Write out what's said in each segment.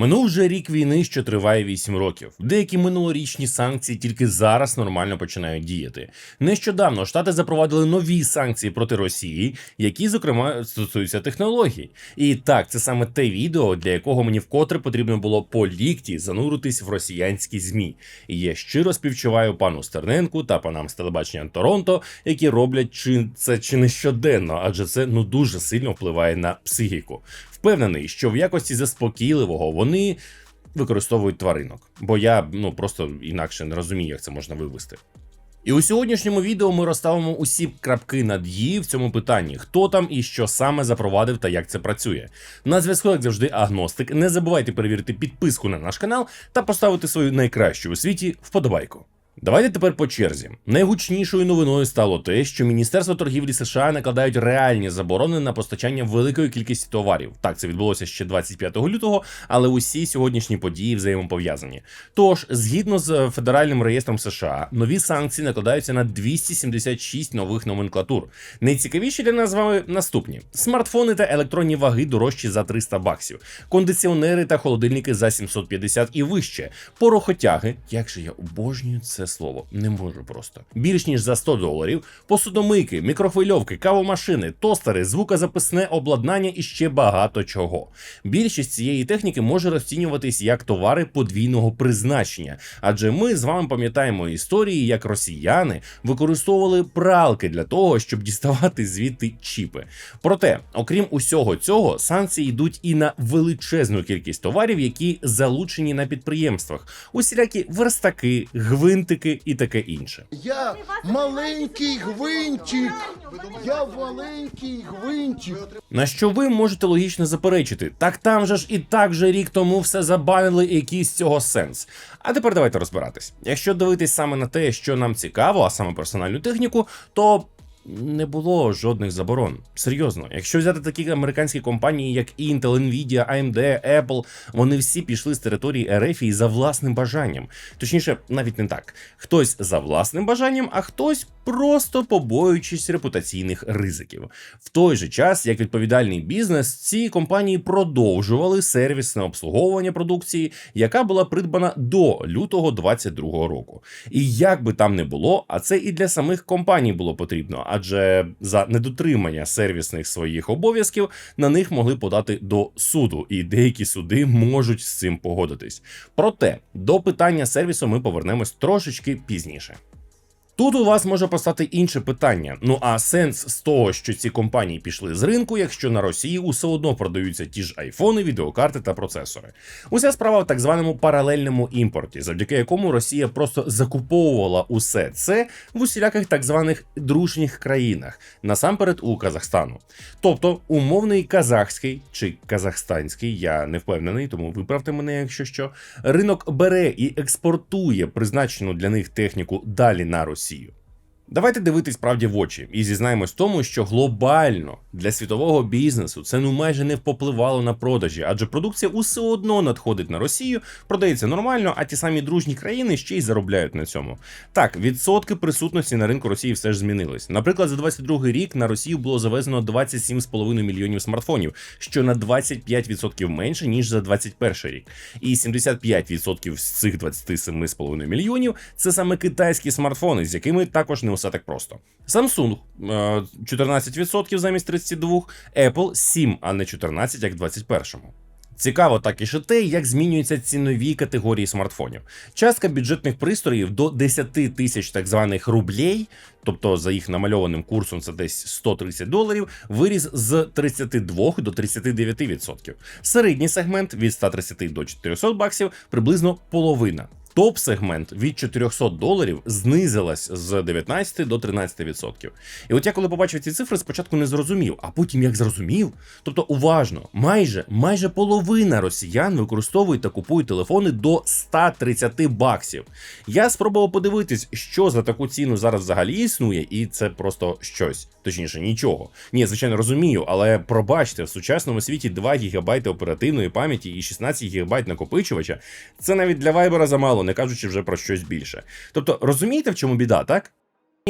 Минув вже рік війни, що триває 8 років. Деякі минулорічні санкції тільки зараз нормально починають діяти. Нещодавно штати запровадили нові санкції проти Росії, які, зокрема, стосуються технологій. І так, це саме те відео, для якого мені вкотре потрібно було по лікті зануритись в росіянські змі. І я щиро співчуваю пану Стерненку та панам з телебачення Торонто, які роблять чи це чи не щоденно, адже це ну дуже сильно впливає на психіку. Впевнений, що в якості заспокійливого вони використовують тваринок, бо я ну просто інакше не розумію, як це можна вивести. І у сьогоднішньому відео ми розставимо усі крапки над «і» в цьому питанні: хто там і що саме запровадив та як це працює. На зв'язку, як завжди, агностик. Не забувайте перевірити підписку на наш канал та поставити свою найкращу у світі вподобайку. Давайте тепер по черзі. Найгучнішою новиною стало те, що Міністерство торгівлі США накладають реальні заборони на постачання великої кількості товарів. Так, це відбулося ще 25 лютого, але усі сьогоднішні події взаємопов'язані. Тож, згідно з федеральним реєстром США, нові санкції накладаються на 276 нових номенклатур. Найцікавіші для нас з вами наступні: смартфони та електронні ваги дорожчі за 300 баксів, кондиціонери та холодильники за 750 і вище, порохотяги. Як же я обожнюю це слово, не можу просто. Більш ніж за 100 доларів, посудомийки, мікрохвильовки, кавомашини, тостери, звукозаписне обладнання і ще багато чого. Більшість цієї техніки може розцінюватись як товари подвійного призначення, адже ми з вами пам'ятаємо історії, як росіяни використовували пралки для того, щоб діставати звідти чіпи. Проте, окрім усього цього, санкції йдуть і на величезну кількість товарів, які залучені на підприємствах, усілякі верстаки, гвинтики і таке інше. Я маленький гвинтик. Я маленький гвинтик. На що ви можете логічно заперечити? Так там же ж і так же рік тому все забанили, який з цього сенс. А тепер давайте розбиратись. Якщо дивитись саме на те, що нам цікаво, а саме персональну техніку, то. Не було жодних заборон. Серйозно, якщо взяти такі американські компанії, як Intel, Nvidia, AMD, Apple, вони всі пішли з території РФ за власним бажанням. Точніше, навіть не так. Хтось за власним бажанням, а хтось просто побоюючись репутаційних ризиків. В той же час, як відповідальний бізнес, ці компанії продовжували сервісне обслуговування продукції, яка була придбана до лютого 2022 року. І як би там не було, а це і для самих компаній було потрібно, адже за недотримання сервісних своїх обов'язків на них могли подати до суду, і деякі суди можуть з цим погодитись. Проте до питання сервісу ми повернемось трошечки пізніше. Тут у вас може постати інше питання. Ну а сенс з того, що ці компанії пішли з ринку, якщо на Росії усе одно продаються ті ж айфони, відеокарти та процесори. Уся справа в так званому паралельному імпорті, завдяки якому Росія просто закуповувала усе це в усіляких так званих дружніх країнах, насамперед у Казахстану. Тобто умовний казахський чи казахстанський, я не впевнений, тому виправте мене, якщо що. Ринок бере і експортує призначену для них техніку далі на Росію. see you. Давайте дивитись правді в очі і зізнаємось в тому, що глобально для світового бізнесу це ну майже не впливало на продажі, адже продукція усе одно надходить на Росію, продається нормально, а ті самі дружні країни ще й заробляють на цьому. Так, відсотки присутності на ринку Росії все ж змінились. Наприклад, за 22 рік на Росію було завезено 27,5 мільйонів смартфонів, що на 25% менше ніж за 21 рік. І 75% з цих 27,5 мільйонів це саме китайські смартфони, з якими також не все так просто. Samsung е, 14% замість 32, Apple 7, а не 14, як в 21-му. Цікаво також і те, як змінюються цінові категорії смартфонів. Частка бюджетних пристроїв до 10 тисяч так званих рублей, тобто за їх намальованим курсом це десь 130 доларів, виріс з 32 до 39%. Середній сегмент від 130 до 400 баксів приблизно половина. Топ-сегмент від 400 доларів знизилась з 19 до 13%. І от я коли побачив ці цифри, спочатку не зрозумів, а потім як зрозумів. Тобто, уважно, майже майже половина росіян використовують та купують телефони до 130 баксів. Я спробував подивитись, що за таку ціну зараз взагалі існує, і це просто щось. Точніше, нічого. Ні, звичайно, розумію, але пробачте, в сучасному світі 2 ГБ оперативної пам'яті і 16 ГБ накопичувача це навіть для вайбера замало, не кажучи вже про щось більше. Тобто, розумієте, в чому біда, так?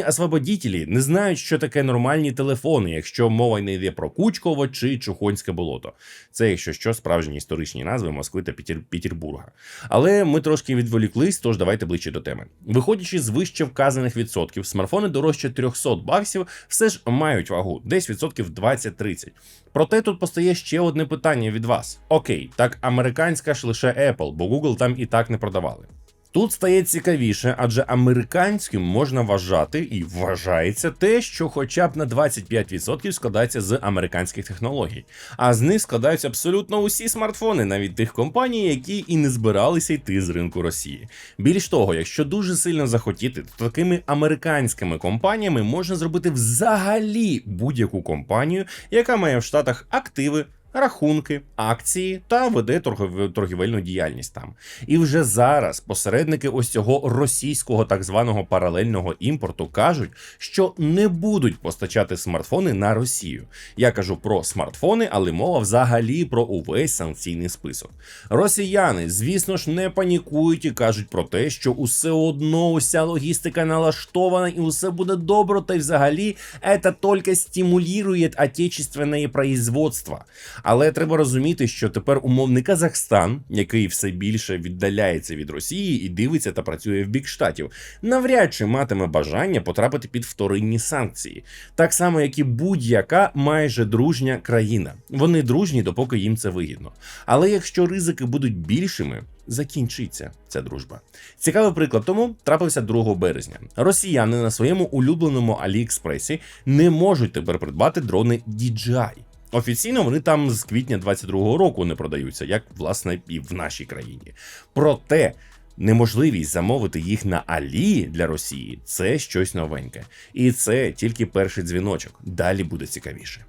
освободітелі не знають, що таке нормальні телефони, якщо мова не йде про Кучково чи Чухонське болото. Це, якщо що, справжні історичні назви Москви та Пітер... Петербурга. Але ми трошки відволіклись, тож давайте ближче до теми. Виходячи з вище вказаних відсотків, смартфони дорожче 300 баксів все ж мають вагу, десь відсотків 20-30. Проте тут постає ще одне питання від вас: окей, так американська ж лише Apple, бо Google там і так не продавали. Тут стає цікавіше, адже американським можна вважати і вважається те, що хоча б на 25% складається з американських технологій, а з них складаються абсолютно усі смартфони, навіть тих компаній, які і не збиралися йти з ринку Росії. Більш того, якщо дуже сильно захотіти, то такими американськими компаніями можна зробити взагалі будь-яку компанію, яка має в Штатах активи рахунки, акції та веде торгівельну діяльність там. І вже зараз посередники ось цього російського так званого паралельного імпорту кажуть, що не будуть постачати смартфони на Росію. Я кажу про смартфони, але мова взагалі про увесь санкційний список. Росіяни, звісно ж, не панікують і кажуть про те, що усе одно уся логістика налаштована і усе буде добре, та й взагалі це тільки стимулює отечественне производство. Але треба розуміти, що тепер умовний Казахстан, який все більше віддаляється від Росії і дивиться та працює в бік штатів, навряд чи матиме бажання потрапити під вторинні санкції, так само як і будь-яка майже дружня країна. Вони дружні, допоки їм це вигідно. Але якщо ризики будуть більшими. Закінчиться ця дружба. Цікавий приклад тому трапився 2 березня. Росіяни на своєму улюбленому Аліекспресі не можуть тепер придбати дрони DJI. Офіційно вони там з квітня 22-го року не продаються, як власне і в нашій країні. Проте неможливість замовити їх на Алі для Росії це щось новеньке. І це тільки перший дзвіночок. Далі буде цікавіше.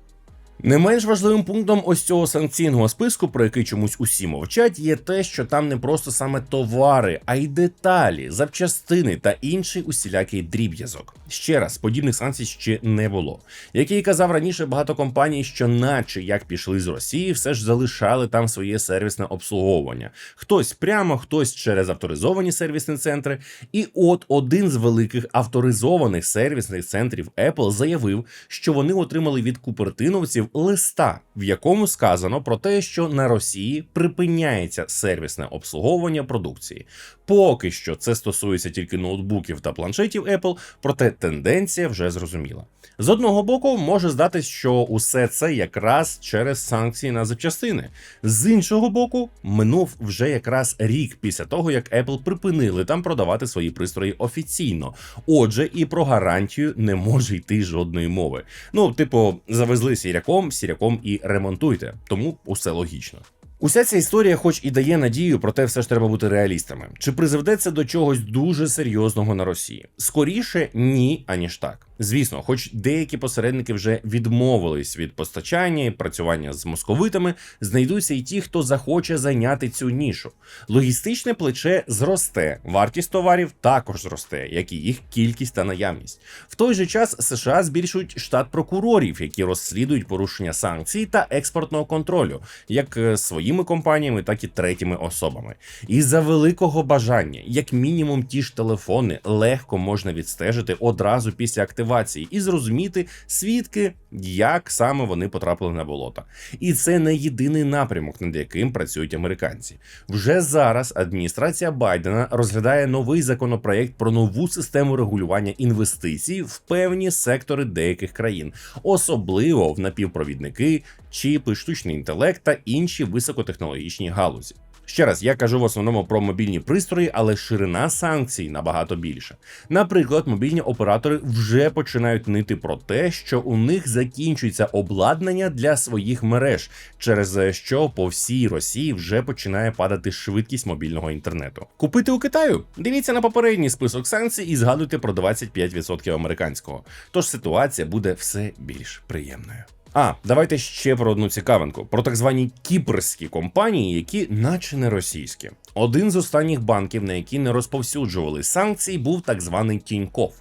Не менш важливим пунктом ось цього санкційного списку, про який чомусь усі мовчать, є те, що там не просто саме товари, а й деталі, запчастини та інший усілякий дріб'язок. Ще раз, подібних санкцій ще не було. Як я і казав раніше, багато компаній, що, наче як пішли з Росії, все ж залишали там своє сервісне обслуговування. Хтось прямо, хтось через авторизовані сервісні центри. І от один з великих авторизованих сервісних центрів Apple заявив, що вони отримали від купертиновців листа, в якому сказано про те, що на Росії припиняється сервісне обслуговування продукції. Поки що це стосується тільки ноутбуків та планшетів Apple, проте тенденція вже зрозуміла. З одного боку, може здатись, що усе це якраз через санкції на запчастини. З іншого боку, минув вже якраз рік після того, як Apple припинили там продавати свої пристрої офіційно. Отже, і про гарантію не може йти жодної мови. Ну, типу, завезли сіряком, сіряком і ремонтуйте, тому усе логічно. Уся ця історія, хоч і дає надію, проте все ж треба бути реалістами. Чи призведе це до чогось дуже серйозного на Росії? Скоріше ні, аніж так. Звісно, хоч деякі посередники вже відмовились від постачання і працювання з московитами, знайдуться і ті, хто захоче зайняти цю нішу. Логістичне плече зросте, вартість товарів також зросте, як і їх кількість та наявність. В той же час США збільшують штат прокурорів, які розслідують порушення санкцій та експортного контролю, як е, своїми компаніями, так і третіми особами. І за великого бажання, як мінімум, ті ж телефони легко можна відстежити одразу після активації і зрозуміти свідки, як саме вони потрапили на болото. І це не єдиний напрямок, над яким працюють американці. Вже зараз адміністрація Байдена розглядає новий законопроект про нову систему регулювання інвестицій в певні сектори деяких країн, особливо в напівпровідники, чіпи, штучний інтелект та інші високотехнологічні галузі. Ще раз, я кажу в основному про мобільні пристрої, але ширина санкцій набагато більша. Наприклад, мобільні оператори вже починають нити про те, що у них закінчується обладнання для своїх мереж, через що по всій Росії вже починає падати швидкість мобільного інтернету. Купити у Китаю? Дивіться на попередній список санкцій і згадуйте про 25% американського. Тож ситуація буде все більш приємною. А, давайте ще про одну цікавинку: про так звані кіпрські компанії, які наче не російські. Один з останніх банків, на які не розповсюджували санкції, був так званий Тіньков.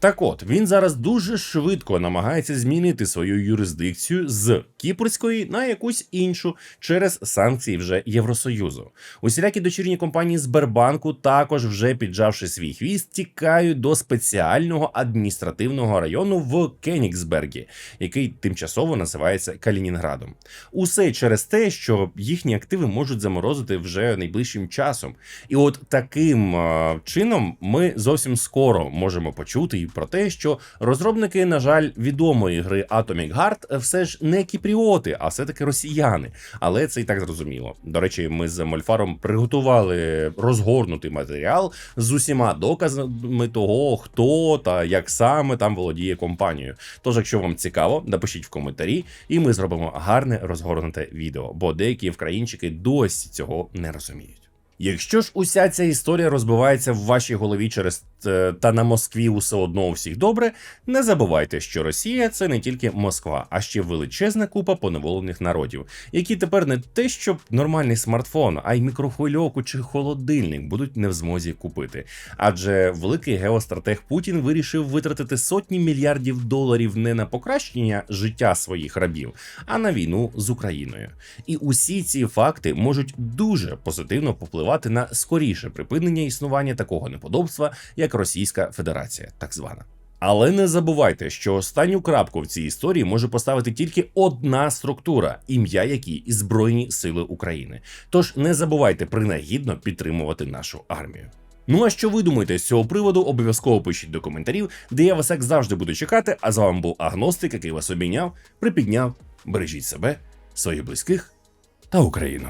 Так от він зараз дуже швидко намагається змінити свою юрисдикцію з кіпрської на якусь іншу через санкції вже Євросоюзу. Усілякі дочірні компанії Сбербанку також вже піджавши свій хвіст, тікають до спеціального адміністративного району в Кенігсбергі, який тимчасово називається Калінінградом. Усе через те, що їхні активи можуть заморозити вже найближчим часом. І от таким е, чином ми зовсім скоро можемо почути і про те, що розробники, на жаль, відомої гри Atomic Heart все ж не кіпріоти, а все-таки росіяни. Але це і так зрозуміло. До речі, ми з Мольфаром приготували розгорнутий матеріал з усіма доказами того, хто та як саме там володіє компанією. Тож, якщо вам цікаво, напишіть в коментарі, і ми зробимо гарне розгорнуте відео, бо деякі вкраїнчики досі цього не розуміють. Якщо ж уся ця історія розбивається в вашій голові через е, та на Москві усе одно у всіх добре, не забувайте, що Росія це не тільки Москва, а ще величезна купа поневолених народів, які тепер не те, щоб нормальний смартфон, а й мікрохвильовку чи холодильник будуть не в змозі купити. Адже великий геостратег Путін вирішив витратити сотні мільярдів доларів не на покращення життя своїх рабів, а на війну з Україною. І усі ці факти можуть дуже позитивно попливати на скоріше припинення існування такого неподобства, як Російська Федерація, так звана. Але не забувайте, що останню крапку в цій історії може поставити тільки одна структура, ім'я якій Збройні Сили України. Тож не забувайте принагідно підтримувати нашу армію. Ну а що ви думаєте з цього приводу? Обов'язково пишіть до коментарів, де я вас як завжди буду чекати. А з вами був Агностик, який вас обійняв, припідняв. Бережіть себе, своїх близьких та Україну.